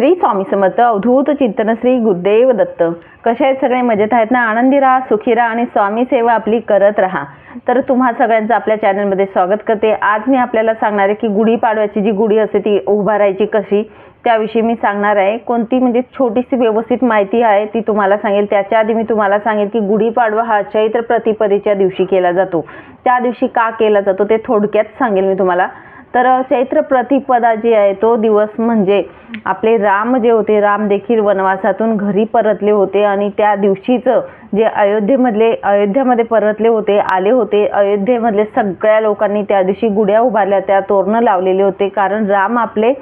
श्री स्वामी समर्थ अवधूत चिंतन श्री गुरुदेव दत्त. कसे आहेत सगळे? मजेत आहेत ना? आनंदी राहा सुखी राहा आणि स्वामी सेवा आपली करत राहा. तर तुम्हा सगळ्यांचं आपल्या चॅनलमध्ये स्वागत करते. आज मी आपल्याला सांगणार आहे की गुढीपाडव्याची जी गुढी असते ती उभारायची कशी त्याविषयी मी सांगणार आहे. कोणती म्हणजे छोटीशी व्यवस्थित माहिती आहे ती तुम्हाला सांगेल. त्याच्या आधी मी तुम्हाला सांगेल की गुढीपाडवा हा चैत्र प्रतिपदेच्या दिवशी केला जातो. त्या दिवशी का केला जातो ते थोडक्यात सांगेल मी तुम्हाला. तर चैत्र प्रतिपदा जी आहे तो दिवस म्हणजे आपले राम जे होते राम देखील वनवासातून घरी परतले होते आणि त्या दिवशीचं जे अयोध्येमधले अयोध्यामध्ये परतले होते आले होते अयोध्येमधले सगळ्या लोकांनी त्या दिवशी गुड्या उभारल्या त्या तोरणं लावलेले होते. कारण राम आपले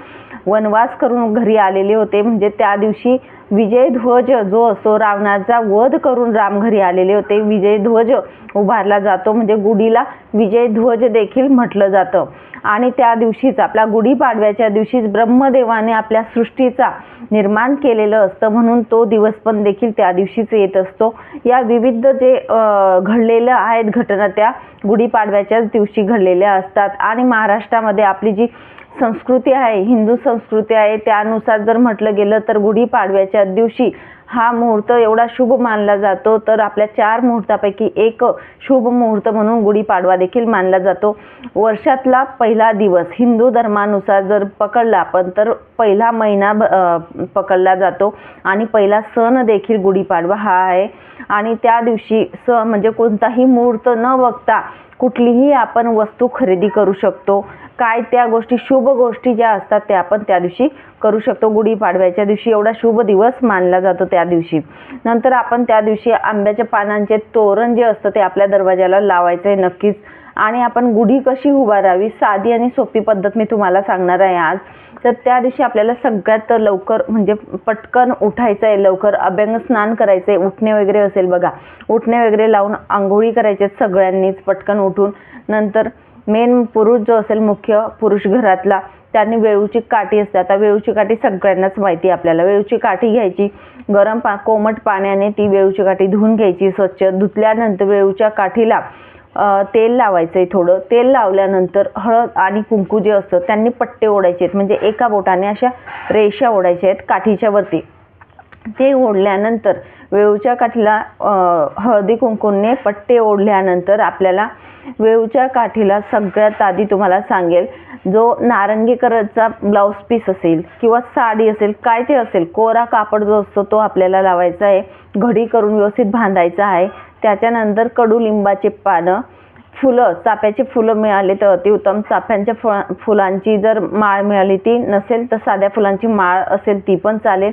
वनवास करून घरी आलेले होते. म्हणजे त्या दिवशी विजय ध्वज जो असतो रावणाचा वध करून राम घरी आलेले होते. विजय ध्वज उभारला जातो. म्हणजे गुढीला विजय ध्वज देखील म्हटलं जातं. आणि त्या दिवशीच आपल्या गुढीपाडव्याच्या दिवशीच ब्रह्मदेवाने आपल्या सृष्टीचा निर्माण केलेलं असतं. म्हणून तो दिवस पण देखील त्या दिवशीच येत असतो. या विविध जे घडलेल्या आहेत घटना त्या गुढीपाडव्याच्याच दिवशी घडलेल्या असतात. आणि महाराष्ट्रामध्ये आपली जी संस्कृती आहे हिंदू संस्कृती आहे त्यानुसार जर म्हटलं गेलं तर गुढीपाडव्याच्या दिवशी हा मुहूर्त एवढा शुभ मानला जातो तर आपल्या चार मुहूर्तापैकी एक शुभ मुहूर्त म्हणून गुढीपाडवा देखील मानला जातो. वर्षातला पहिला दिवस हिंदू धर्मानुसार जर पकडला आपण तर पहिला महिना पकडला जातो आणि पहिला सण देखील गुढीपाडवा हा आहे. आणि त्या दिवशी सण म्हणजे कोणताही मुहूर्त न बघता कुठलीही आपण वस्तू खरेदी करू शकतो. काय त्या गोष्टी शुभ गोष्टी ज्या असतात त्या आपण त्या दिवशी करू शकतो. गुढीपाडव्याच्या दिवशी एवढा शुभ दिवस मानला जातो त्या दिवशी. नंतर आपण त्या दिवशी आंब्याच्या पानांचे तोरण जे असतं ते आपल्या दरवाजाला लावायचं आहे नक्कीच. आणि आपण गुढी कशी उभारावी साधी आणि सोपी पद्धत मी तुम्हाला सांगणार आहे आज. तर त्या दिवशी आपल्याला सगळ्यात लवकर म्हणजे पटकन उठायचं आहे लवकर अभ्यंग स्नान करायचं आहे उठणे वगैरे असेल बघा. उठणे वगैरे लावून आंघोळी करायचे सगळ्यांनीच पटकन उठून. नंतर मेन पुरुष जो असेल मुख्य पुरुष घरातला त्यांनी वेळूची काठी असते. आता वेळूची काठी सगळ्यांनाच माहिती आहे आपल्याला. वेळूची काठी घ्यायची गरम पा कोमट पाण्याने ती वेळूची काठी धुवून घ्यायची स्वच्छ धुतल्यानंतर वेळूच्या काठीला तेल लावायचं आहे थोडं. तेल लावल्यानंतर हळद आणि कुंकू जे असतं त्यांनी पट्टे ओढायचे आहेत. म्हणजे एका बोटाने अशा रेषा ओढायच्या आहेत काठीच्या वरती. ते ओढल्यानंतर वेळूच्या काठीला हळदी कुंकूने पट्टे ओढल्यानंतर आपल्याला वेळूच्या काठीला सगळ्यात आधी तुम्हाला सांगेल जो नारंगी कलरचा ब्लाऊज पीस असेल किंवा साडी असेल काय ते असेल कोरा कापड जो असतो तो आपल्याला लावायचा आहे घडी करून व्यवस्थित बांधायचा आहे त्याच्यानंतर कडुलिंबाचे पानं फुलं चाफ्याची फुलं मिळाली तर अतिउत्तम. चाफ्यांच्या फुला फुलांची जर माळ मिळाली ती नसेल तर साध्या फुलांची माळ असेल ती पण चालेल.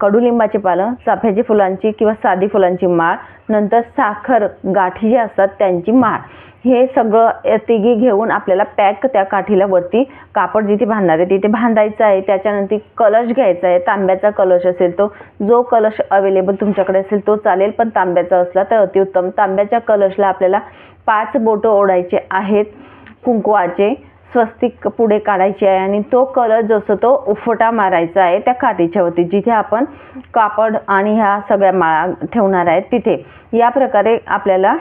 कडुलिंबाचे पालं चाफ्याची फुलांची किंवा साधी फुलांची माळ नंतर साखर गाठी जी असतात त्यांची माळ. हे सगळं तिघी घेऊन आपल्याला पॅक त्या काठीला वरती कापड जिथे बांधणार आहे तिथे बांधायचं आहे. त्याच्यानंतर कलश घ्यायचा आहे. तांब्याचा कलश असेल तो जो कलश अवेलेबल तुमच्याकडे असेल तो चालेल पण तांब्याचा असला तर अतिउत्तम. तांब्याच्या कलशला आपल्याला पाच बोटं ओढायचे आहेत कुंकवाचे. स्वस्तिक पुढे काढायची आहे आणि तो कलर जसं तो उफटा मारायचा आहे त्या काठीच्या वरती जिथे आपण कापड आणि ह्या सगळ्या माळा ठेवणार आहेत तिथे. या प्रकारे आपल्याला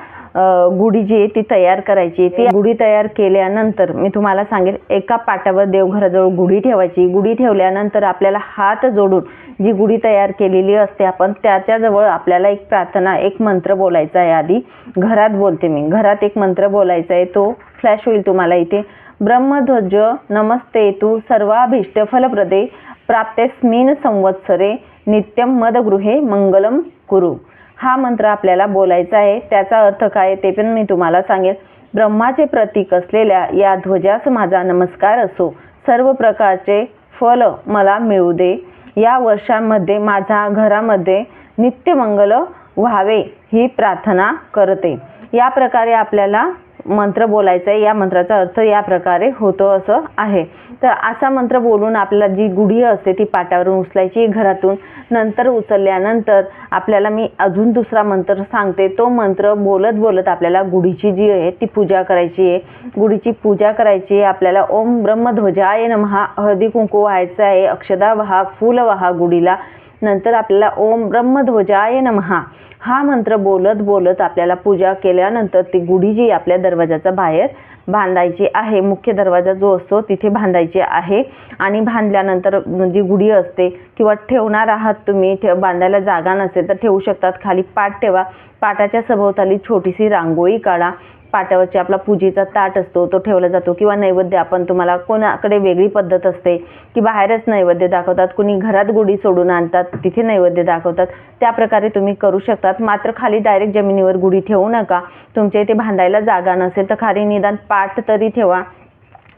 गुढी जी आहे ती तयार करायची ती गुढी तयार केल्यानंतर मी तुम्हाला सांगेल एका पाटावर देवघराजवळ गुढी ठेवायची. गुढी ठेवल्यानंतर आपल्याला हात जोडून जी गुढी तयार केलेली असते आपण त्याच्याजवळ आपल्याला एक प्रार्थना एक मंत्र बोलायचा आहे. आधी घरात बोलते मी. घरात एक मंत्र बोलायचा आहे. तो फ्लॅश होईल तुम्हाला इथे. ब्रह्मध्वज नमस्ते तू सर्वाभीष्ट फलप्रदे प्राप्तेस्मिन संवत्सरे नित्यम मदगृहे मंगलम कुरु. हा मंत्र आपल्याला बोलायचा आहे. त्याचा अर्थ काय ते पण मी तुम्हाला सांगेल. ब्रह्माचे प्रतीक असलेल्या या ध्वजास माझा नमस्कार असो. सर्व प्रकारचे फल मला मिळू दे. या वर्षांमध्ये माझ्या घरामध्ये नित्यमंगल व्हावे ही प्रार्थना करते. या प्रकारे आपल्याला मंत्र बोलायचा आहे या मंत्राचा अर्थ या प्रकारे होतो असं आहे. तर असा मंत्र बोलून आपल्याला जी गुढी असते ती पाटावरून उचलायची घरातून नंतर उचलल्यानंतर आपल्याला मी अजून दुसरा मंत्र सांगते. तो मंत्र बोलत बोलत आपल्याला गुढीची जी आहे ती पूजा करायची आहे. गुढीची पूजा करायची आहे आपल्याला ओम ब्रह्मध्वजाय नमहा हळदी कुंकू व्हायचं आहे अक्षदा वाहा फूल वाहा गुढीला. नंतर आपल्याला ओम ब्रह्मध्वजाय नमहा. हा मंत्र बोलत बोलत आपल्याला पूजा केल्यानंतर ती गुढी जी आपल्या दरवाजाचा बाहेर बांधायची आहे. मुख्य दरवाजा जो असतो तिथे बांधायची आहे. आणि बांधल्यानंतर जी गुढी असते किंवा ठेवणार आहात तुम्ही ठेव बांधायला जागा नसेल तर ठेवू शकतात. खाली पाट ठेवा. पाटाच्या सभोवताली छोटीशी रांगोळी काढा. पाट्यावरची आपला पूजेचा ताट असतो तो ठेवला जातो किंवा नैवेद्य आपण तुम्हाला कोणाकडे वेगळी पद्धत असते की बाहेरच नैवेद्य दाखवतात कुणी घरात गुढी सोडून आणतात तिथे नैवेद्य दाखवतात त्या प्रकारे तुम्ही करू शकतात. मात्र खाली डायरेक्ट जमिनीवर गुढी ठेवू नका. तुमच्या इथे बांधायला जागा नसेल तर खाली निदान पाट तरी ठेवा.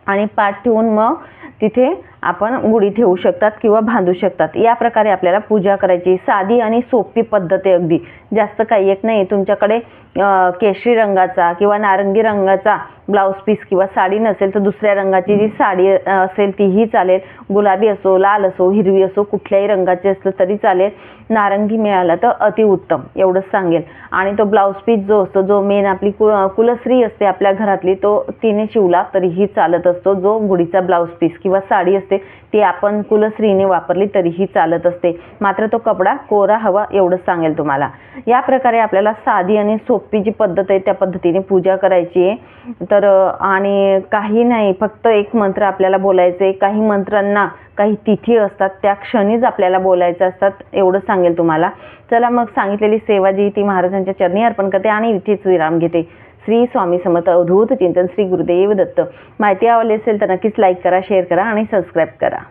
आणि पाठ ठेवून मग तिथे आपण गुढी ठेवू शकतात किंवा बांधू शकतात. या प्रकारे आपल्याला पूजा करायची. साधी आणि सोपी पद्धत आहे अगदी. जास्त काही एक नाही तुमच्याकडे केशरी रंगाचा किंवा नारंगी रंगाचा ब्लाऊज पीस किंवा साडी नसेल तर दुसऱ्या रंगाची जी साडी असेल तीही चालेल. गुलाबी असो लाल असो हिरवी असो कुठल्याही रंगाची असलं तरी चालेल. नारंगी मिळाला तर अतिउत्तम एवढंच सांगेल. आणि तो ब्लाऊज पीस जो असतो जो मेन आपली कु कुलस्त्री असते आपल्या घरातली तो तिने शिवला तरीही चालत असतो. जो गुढीचा ब्लाऊज पीस किंवा साडी असते ती आपण कुलस्त्रीने वापरली तरीही चालत असते. मात्र तो कपडा कोरा हवा एवढंच सांगेल तुम्हाला. या प्रकारे आपल्याला साधी आणि सोपी जी पद्धत आहे त्या पद्धतीने पूजा करायची आहे. तर आणि काही नाही फक्त एक मंत्र आपल्याला बोलायचं आहे काही मंत्रांना काही तिथी असतात त्या क्षणीच आपल्याला बोलायचं असतात एवढं सांगेल तुम्हाला. चला मग सांगितलेली सेवा जी ती महाराजांच्या चरणी अर्पण करते आणि इथेच विराम घेते. श्री स्वामी समर्थ अवधूत चिंतन श्री गुरुदेव दत्त. माहिती आवडली असेल तर नक्कीच लाईक करा शेअर करा आणि सबस्क्राईब करा.